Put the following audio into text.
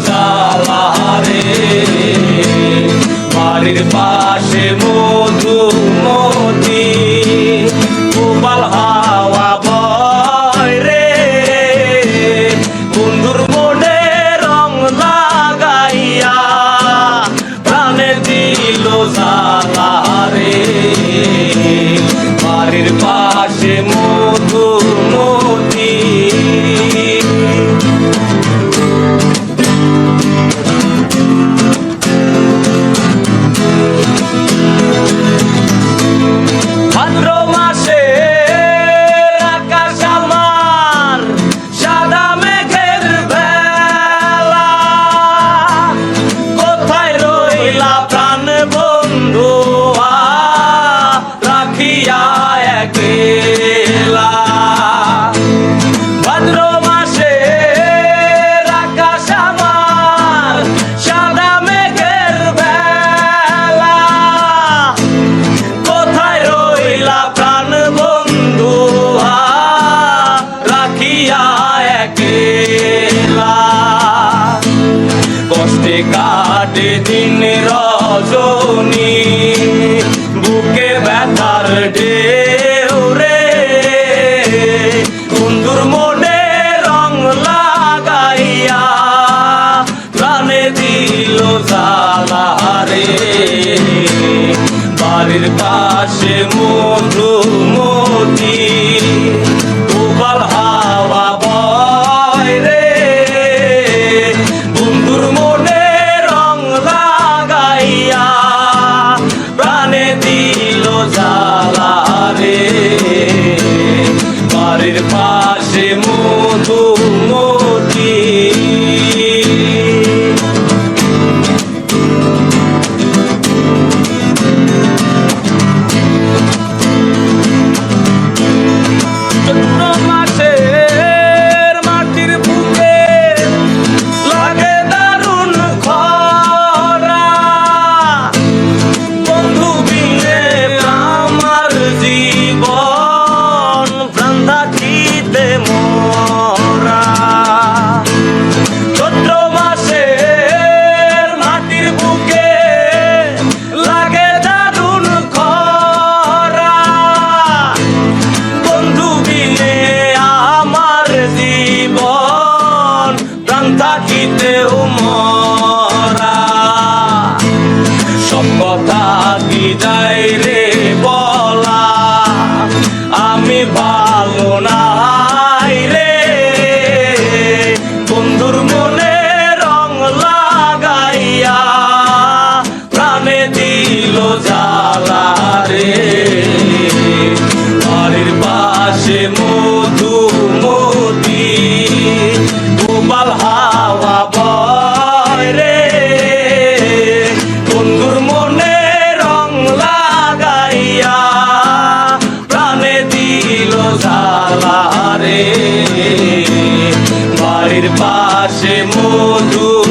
জ্বালা বাড়ির পাশে রাতে দিন রজনী, বুকে ব্যথার ডে রে। কুন্দুর মনে রং লাগাইয়া প্রাণে দিল জালা রে বাড়ির পাশে মধুমতি ও মরা। সব কথা কি যায় রে বলা। আমি বা পাশে মধুমতি।